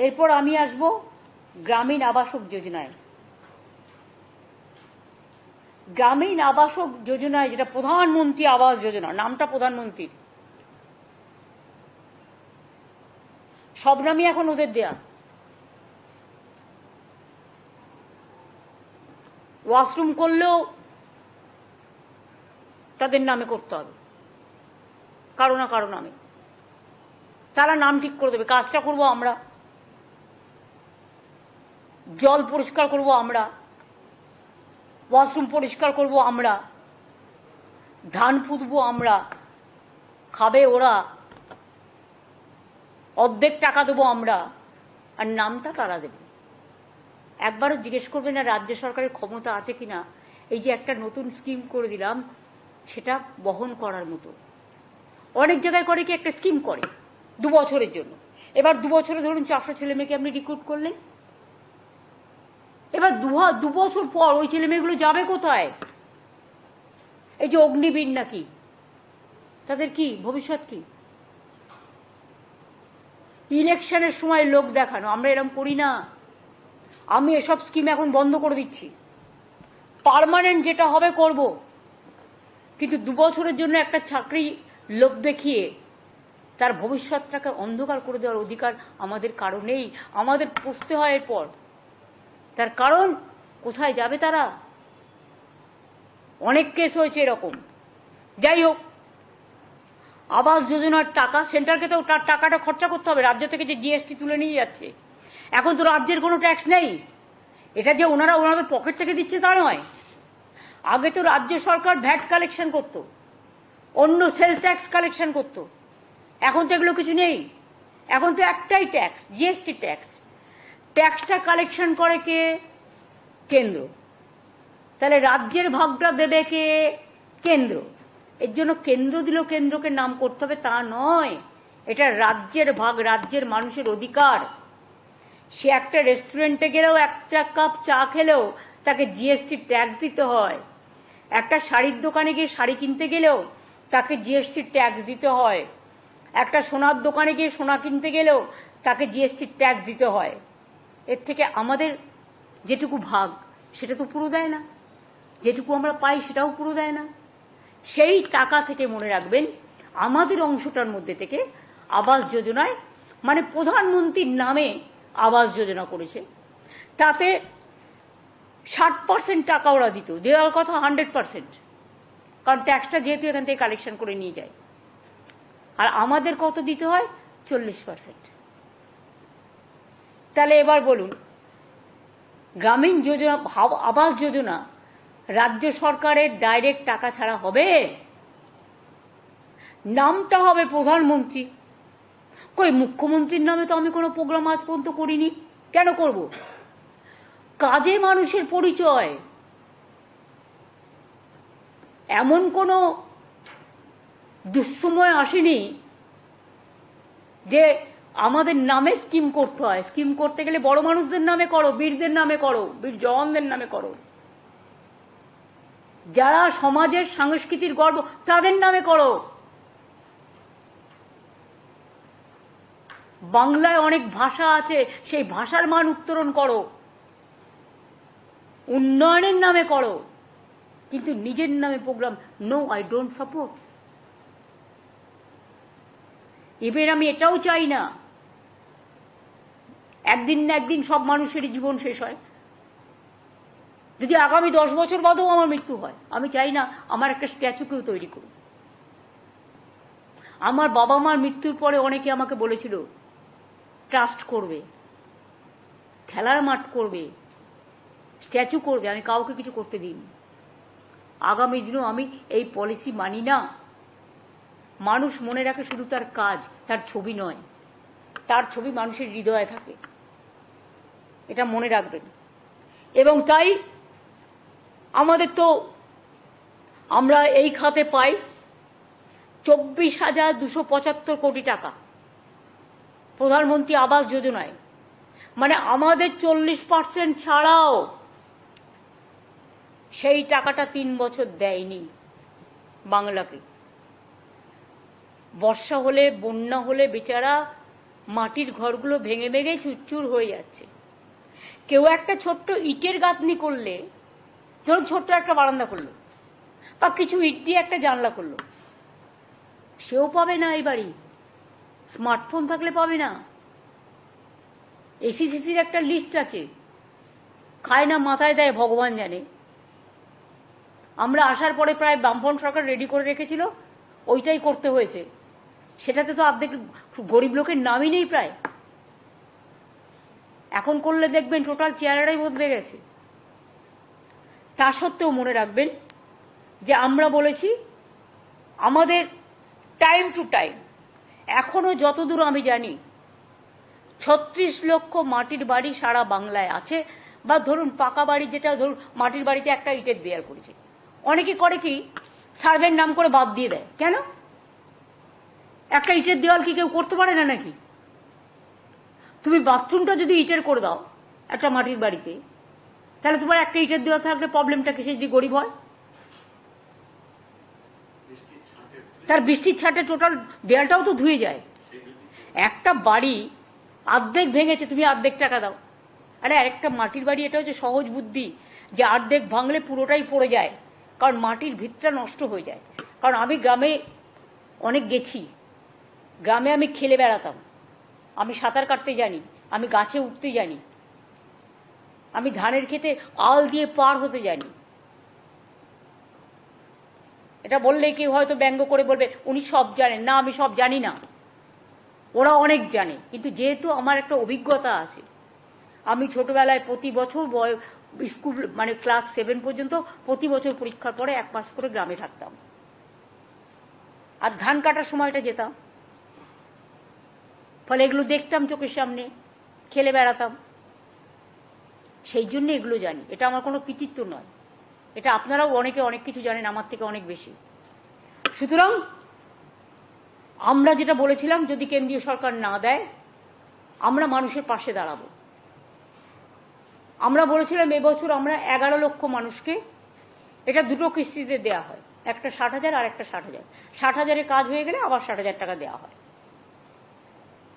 এরপর আমি আসব গ্রামীণ আবাসক যোজনায়। গ্রামীণ আবাসক যোজনায় যেটা প্রধানমন্ত্রী আবাস যোজনা, নামটা প্রধানমন্ত্রীর। সব নামই এখন ওদের দেয়া। ওয়াশরুম করলেও তাদের নামে করতে হবে। কারও না কারও নামে। তারা নাম ঠিক করে দেবে। কাজটা করব আমরা। জল পরিষ্কার করব আমরা, ওয়াশরুম পরিষ্কার করব আমরা, ধান পুঁতবো আমরা, খাবে ওরা, অর্ধেক টাকা দেবো আমরা, আর নামটা তারা দেবে? একবারও জিজ্ঞেস করবে না রাজ্য সরকারের ক্ষমতা আছে কিনা। এই যে একটা নতুন স্কিম করে দিলাম, সেটা বহন করার মতো। অনেক জায়গায় করে কি একটা স্কিম করে, দু বছরের জন্য। এবার দু বছরে ধরুন চারশো ছেলে মেয়েকে আপনি রিক্রুট করলেন এবার দু দু বছর পর ওই ছেলে মেয়েগুলো যাবে কোথায়? এই যে অগ্নিবীর নাকি? তাদের কি? ভবিষ্যৎ কি? ইলেকশনের সময় লোক দেখানো, আমরা এরকম করি না। আমি এসব স্কিম এখন বন্ধ করে দিচ্ছি। পার্মানেন্ট যেটা হবে করব। কিন্তু দু বছরের জন্য একটা চাকরি লোক দেখিয়ে তার ভবিষ্যৎটাকে অন্ধকার করে দেওয়ার অধিকার আমাদের কারও নেই। আমাদের পুষতে হয় এরপর। তার কারণ? কোথায় যাবে তারা? অনেক কেস হয়েছে এরকম। যাই হোক, আবাস যোজনার টাকা সেন্টারকে তো তার টাকাটা খরচা করতে হবে, রাজ্য থেকে যে জিএসটি তুলে নিয়ে যাচ্ছে। এখন তো রাজ্যের কোনো ট্যাক্স নেই। এটা যে ওনারা ওনাদের পকেট থেকে দিচ্ছে তা নয়। আগে তো রাজ্য সরকার ভ্যাট কালেকশন করত, অন্য সেল ট্যাক্স কালেকশন করত। এখন তো এগুলো কিছু নেই। এখন তো একটাই ট্যাক্স জিএসটি ট্যাক্স ট্যাক্সটা কালেকশন করে কে? কেন্দ্র। তাহলে রাজ্যের ভাগটা দেবে কে? কেন্দ্র। এর জন্য কেন্দ্র দিল কেন্দ্রকে নাম করতে হবে, তা নয়। এটা রাজ্যের ভাগ, রাজ্যের মানুষের অধিকার। সে একটা রেস্টুরেন্টে গেলেও একটা কাপ চা খেলেও তাকে জিএসটি ট্যাক্স দিতে হয়। একটা শাড়ির দোকানে গিয়ে শাড়ি কিনতে গেলেও তাকে জিএসটি ট্যাক্স দিতে হয়। একটা সোনার দোকানে গিয়ে সোনা কিনতে গেলেও তাকে জিএসটি ট্যাক্স দিতে হয়। এর থেকে আমাদের যেটুকু ভাগ, সেটা তো পুরো দেয় না। যেটুকু আমরা পাই, সেটাও পুরো দেয় না। সেই টাকা থেকে মনে রাখবেন, আমাদের অংশটার মধ্যে থেকে আবাস যোজনায় মানে প্রধানমন্ত্রীর নামে আবাস যোজনা করেছে। তাতে ষাট পার্সেন্ট টাকা ওরা দিত। দেওয়ার কথা হান্ড্রেড পার্সেন্ট কারণ ট্যাক্সটা যেহেতু এখান থেকে কালেকশন করে নিয়ে যায়। আর আমাদের কত দিতে হয়? চল্লিশ পার্সেন্ট তাহলে এবার বলুন, গ্রামীণ যোজনা আবাস যোজনা রাজ্য সরকারের ডাইরেক্ট টাকা ছাড়া হবে? নামটা হবে প্রধানমন্ত্রী। কই, মুখ্যমন্ত্রীর নামে তো আমি কোনো প্রোগ্রাম আজ পর্যন্ত করিনি। কেন করব? কাজে মানুষের পরিচয়। এমন কোনো দুঃসময় আসেনি যে আমাদের নামে স্কিম করতে হয়। স্কিম করতে গেলে বড় মানুষদের নামে করো, বীরদের নামে করো, বীর জওয়ানদের নামে করো। যারা সমাজের সংস্কৃতির গর্ব, তাদের নামে করো। বাংলায় অনেক ভাষা আছে, সেই ভাষার মান উত্তরণ করো। উন্নয়নের নামে করো। কিন্তু নিজের নামে programme no I don't support এবার আমি এটাও চাই না। একদিন না একদিন সব মানুষেরই জীবন শেষ হয়। যদি আগামী দশ বছর বাদেও আমার মৃত্যু হয়, আমি চাই না আমার একটা স্ট্যাচু কেউ তৈরি করুন আমার বাবা মার মৃত্যুর পরে অনেকে আমাকে বলেছিল ট্রাস্ট করবে, খেলার মাঠ করবে, স্ট্যাচু করবে, আমি কাউকে কিছু করতে দিইনি। আগামী দিনেও আমি এই পলিসি মানি না। মানুষ মনে রাখে শুধু তার কাজ, তার ছবি নয়, তার ছবি মানুষের হৃদয়ে থাকে। এটা মনে রাখবেন। এবং তাই আমাদের তো আমরা এই খাতে পাই চব্বিশ হাজার দুশো পঁচাত্তর কোটি টাকা প্রধানমন্ত্রী আবাস যোজনায়। মানে আমাদের চল্লিশ পার্সেন্ট ছাড়াও সেই টাকাটা তিন বছর দেয়নি বাংলাকে। বর্ষা হলে, বন্যা হলে বেচারা মাটির ঘরগুলো ভেঙে ভেঙে চুরচুর হয়ে যাচ্ছে। কেউ একটা ছোট্ট ইটের গাঁথনি করলে, ধরুন ছোট্ট একটা বারান্দা করল, বা কিছু ইট দিয়ে একটা জানলা করল, সেও পাবে না এই বাড়ি, স্মার্টফোন থাকলে পাবে না এসি সিসির একটা লিস্ট আছে, খায় না মাথায় দেয় ভগবান জানে। আমরা আসার পরে প্রায় বামফ্রন্ট সরকার রেডি করে রেখেছিল, ওইটাই করতে হয়েছে। সেটাতে তো অর্ধেক গরিব লোকের নামই নেই প্রায়। এখন করলে দেখবেন টোটাল চেহারাটাই বদলে গেছে। তা সত্ত্বেও মনে রাখবেন যে আমরা বলেছি, আমাদের টাইম টু টাইম এখনও যতদূর আমি জানি, ছত্রিশ লক্ষ মাটির বাড়ি সারা বাংলায় আছে, বা ধরুন পাকা বাড়ি যেটা ধরুন মাটির বাড়িতে একটা ইটের দেয়াল করেছে। অনেকে করে কি সার্ভের নাম করে বাদ দিয়ে দেয়। কেন? একটা ইটের দেওয়াল কি কেউ করতে পারে না নাকি? তুমি বাথরুমটা যদি ইটের করে দাও, একটা মাটির বাড়িতে, তাহলে তোমার একটা ইটের দেওয়া থাকলে প্রবলেমটা কিসে যদি গরিব হয়? তার বৃষ্টির ছাটে টোটাল দেয়ালটাও তো ধুয়ে যায়। একটা বাড়ি অর্ধেক ভেঙেছে, তুমি অর্ধেক টাকা দাও। আরে আরেকটা মাটির বাড়ি, এটা হচ্ছে সহজ বুদ্ধি যে অর্ধেক ভাঙলে পুরোটাই পড়ে যায়, কারণ মাটির ভিতটা নষ্ট হয়ে যায়। কারণ আমি গ্রামে অনেক গেছি, গ্রামে আমি খেলে বেড়াতাম। আমি সাঁতার কাটতে জানি, আমি গাছে উঠতে জানি, আমি ধানের খেতে আল দিয়ে পার হতে জানি। এটা বললে কেউ হয়তো ব্যঙ্গ করে বলবে, উনি সব জানেন। না, আমি সব জানি না। ওরা অনেক জানে, কিন্তু যেহেতু আমার একটা অভিজ্ঞতা আছে, আমি ছোটবেলায় প্রতি বছর স্কুল মানে ক্লাস সেভেন পর্যন্ত প্রতি বছর পরীক্ষার পরে এক মাস করে গ্রামে থাকতাম। আর ধান কাটার সময়টা যেতাম ফলে এগুলো দেখতাম চোখের সামনে, খেলে বেড়াতাম। সেই জন্য এগুলো জানি। এটা আমার কোনো কৃতিত্ব নয়। এটা আপনারাও অনেকে অনেক কিছু জানেন, আমার থেকে অনেক বেশি। সুতরাং আমরা যেটা বলেছিলাম, যদি কেন্দ্রীয় সরকার না দেয়, আমরা মানুষের পাশে দাঁড়াবো। আমরা বলেছিলাম, এবছর আমরা এগারো লক্ষ মানুষকে এটা দুটো কিস্তিতে দেয়া হয়। একটা ষাট হাজার আর একটা ষাট হাজার। ষাট হাজারের কাজ হয়ে গেলে আবার ষাট হাজার টাকা দেওয়া হয়।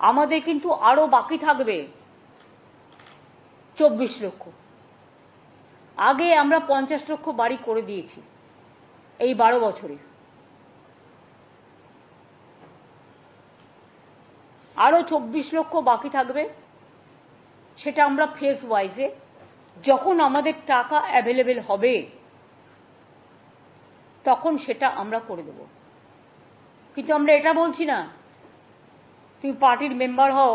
আমাদের কিন্তু আরও বাকি থাকবে চব্বিশ লক্ষ। আগে আমরা পঞ্চাশ লক্ষ বাড়ি করে দিয়েছি এই বারো বছরে। আরও চব্বিশ লক্ষ বাকি থাকবে, সেটা আমরা ফেস ওয়াইজে যখন আমাদের টাকা অ্যাভেলেবেল হবে, তখন সেটা আমরা করে দেব। কিন্তু আমরা এটা বলছি না তুমি পার্টির মেম্বার হও,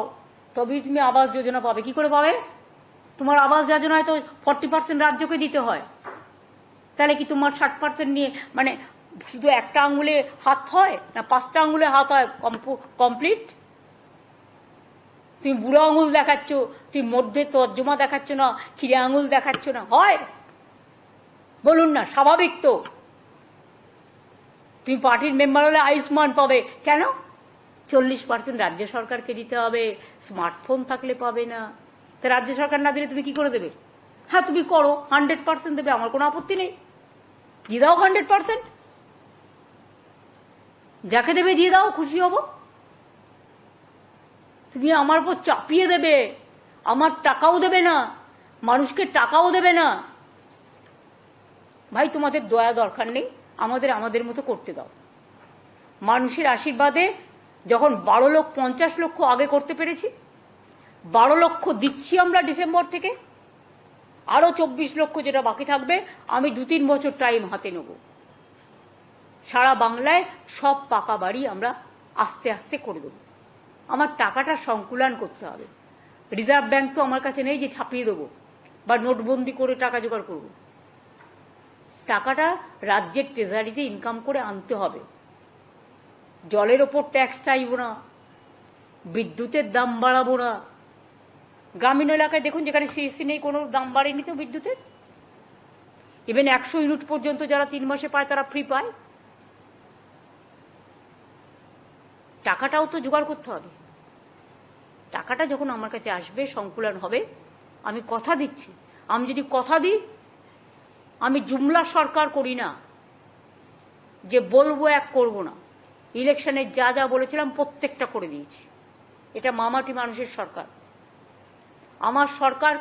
তবেই তুমি আবাস যোজনা পাবে। কি করে পাবে? তোমার আবাস যোজনায় তো ফর্টি পার্সেন্ট রাজ্যকে দিতে হয়। তাহলে কি তোমার ষাট পার্সেন্ট নিয়ে মানে শুধু একটা আঙুলে হাত হয় না পাঁচটা আঙুলে হাত হয় কমপ্লিট তুমি বুড়ো আঙুল দেখাচ্ছ, তুমি মধ্যে তর্জমা দেখাচ্ছ না খিরে আঙুল দেখাচ্ছ না, হয়? বলুন না, স্বাভাবিক তো। তুমি পার্টির মেম্বার হলে আয়ুষ্মান পাবে। কেন? চল্লিশ পার্সেন্ট রাজ্য সরকারকে দিতে হবে স্মার্টফোন থাকলে পাবে না। তা রাজ্য সরকার না দিলে তুমি কি করে দেবে? হ্যাঁ তুমি করো হান্ড্রেড পার্সেন্ট দেবে, আমার কোনো আপত্তি নেই। দিয়ে দাও হান্ড্রেড পার্সেন্ট যাকে দেবে দিয়ে দাও, খুশি হব। তুমি আমার উপর চাপিয়ে দেবে, আমার টাকাও দেবে না, মানুষকে টাকাও দেবে না। ভাই, তোমাদের দয়া দরকার নেই, আমাদের আমাদের মতো করতে দাও। মানুষের আশীর্বাদে যখন বারো লক্ষ, পঞ্চাশ লক্ষ আগে করতে পেরেছি, বারো লক্ষ দিচ্ছি আমরা ডিসেম্বর থেকে আরও চব্বিশ লক্ষ যেটা বাকি থাকবে, আমি দু তিন বছর টাইম হাতে নেব। সারা বাংলায় সব পাকা বাড়ি আমরা আস্তে আস্তে করে দেবো। আমার টাকাটা সংকুলান করতে হবে। রিজার্ভ ব্যাংক তো আমার কাছে নেই যে ছাপিয়ে দেবো, বা নোটবন্দি করে টাকা জোগাড় করব। টাকাটা রাজ্যের ট্রেজারিতে ইনকাম করে আনতে হবে। জলের ওপর ট্যাক্স চাইব না, বিদ্যুতের দাম বাড়াবো না। গ্রামীণ এলাকায় দেখুন, যেখানে সিএসসি নেই, কোনো দাম বাড়েনি তো বিদ্যুতের? ইভেন একশো ইউনিট পর্যন্ত যারা তিন মাসে পায়, তারা ফ্রি পায়। টাকাটাও তো জোগাড় করতে হবে। টাকাটা যখন আমার কাছে আসবে, সংকুলন হবে, আমি কথা দিচ্ছি। আমি যদি কথা দিই, আমি জুমলা সরকার করি না, যে বলব এক করব না। ইলেকশনে যা যা বলেছিলাম প্রত্যেকটা করে দিয়েছি। এটা মামাটি মানুষের সরকার। আমার সরকার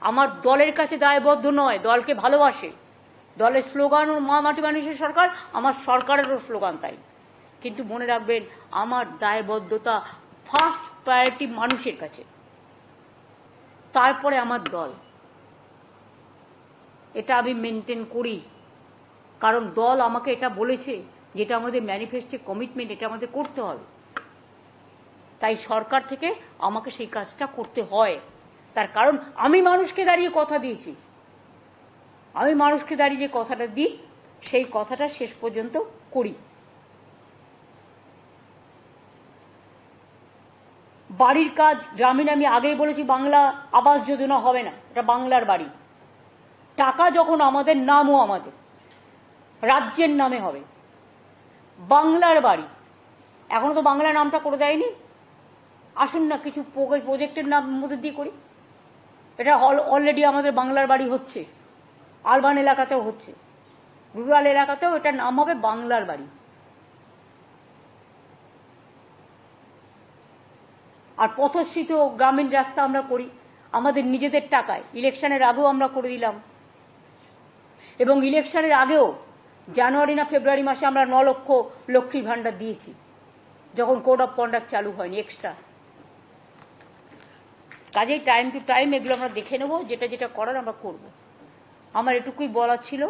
আমার দলের কাছে দায়বদ্ধ নয়, দলকে ভালোবাসে। দলের স্লোগান ও মা মাটি মানুষের সরকার, আমার সরকারেরও স্লোগান তাই। কিন্তু মনে রাখবেন, আমার দায়বদ্ধতা ফার্স্ট প্রায়োরিটি মানুষের কাছে। তারপরে আমার দল। এটা আমি মেনটেন করি। কারণ দল আমাকে এটা বলেছে যেটা আমাদের ম্যানিফেস্টো কমিটমেন্ট এটা আমাদের করতে হবে। তাই সরকার থেকে আমাকে সেই কাজটা করতে হয়। তার কারণ, আমি মানুষকে দাঁড়িয়ে কথা দিয়েছি। আমি মানুষকে দাঁড়িয়ে যে কথাটা দিই, সেই কথাটা শেষ পর্যন্ত করি। বাড়ির কাজ, গ্রামীণ, আমি আগেই বলেছি, বাংলা আবাস যোজনা হবে না। এটা বাংলার বাড়ি। টাকা যখন আমাদের, নামও আমাদের। রাজ্যের নামে হবে। বাংলার বাড়ি। এখনও তো বাংলা নামটা করে দেয়নি। আসুন না, কিছু প্রজেক্টের নাম মধ্যে দিয়ে করি। এটা অলরেডি আমাদের বাংলার বাড়ি হচ্ছে। আরবান এলাকাতেও হচ্ছে। রুরাল এলাকাতেও এটার নাম হবে বাংলার বাড়ি। আর পথশ্রিত গ্রামীণ রাস্তা আমরা করি। আমাদের নিজেদের টাকায়। ইলেকশনের আগেও আমরা করে দিলাম। এবং ইলেকশনের আগেও জানুয়ারি না ফেব্রুয়ারি মাসে আমরা ন লক্ষ লক্ষ্মীর ভাণ্ডার দিয়েছি। যখন কোড অফ কন্ডাক্ট চালু হয়নি এক্সট্রা কাজেই টাইম টু টাইম এগুলো আমরা দেখে নেব, যেটা যেটা করার আমরা করব। আমার এটুকুই বলার ছিল।